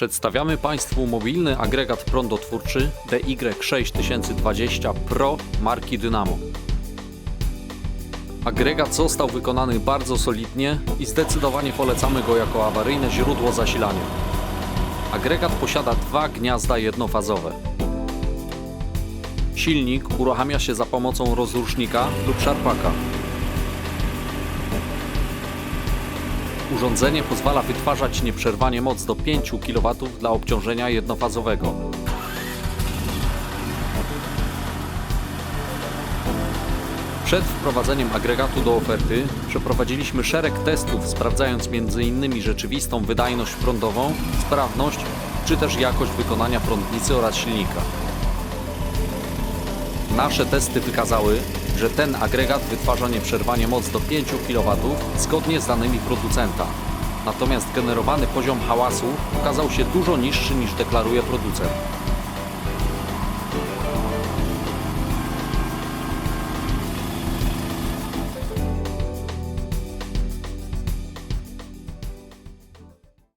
Przedstawiamy Państwu mobilny agregat prądotwórczy DY6020 Pro marki Dynamo. Agregat został wykonany bardzo solidnie i zdecydowanie polecamy go jako awaryjne źródło zasilania. Agregat posiada dwa gniazda jednofazowe. Silnik uruchamia się za pomocą rozrusznika lub szarpaka. Urządzenie pozwala wytwarzać nieprzerwanie moc do 5 kW dla obciążenia jednofazowego. Przed wprowadzeniem agregatu do oferty przeprowadziliśmy szereg testów, sprawdzając m.in. rzeczywistą wydajność prądową, sprawność czy też jakość wykonania prądnicy oraz silnika. Nasze testy wykazały, że ten agregat wytwarza nieprzerwanie moc do 5 kW zgodnie z danymi producenta. Natomiast generowany poziom hałasu okazał się dużo niższy niż deklaruje producent.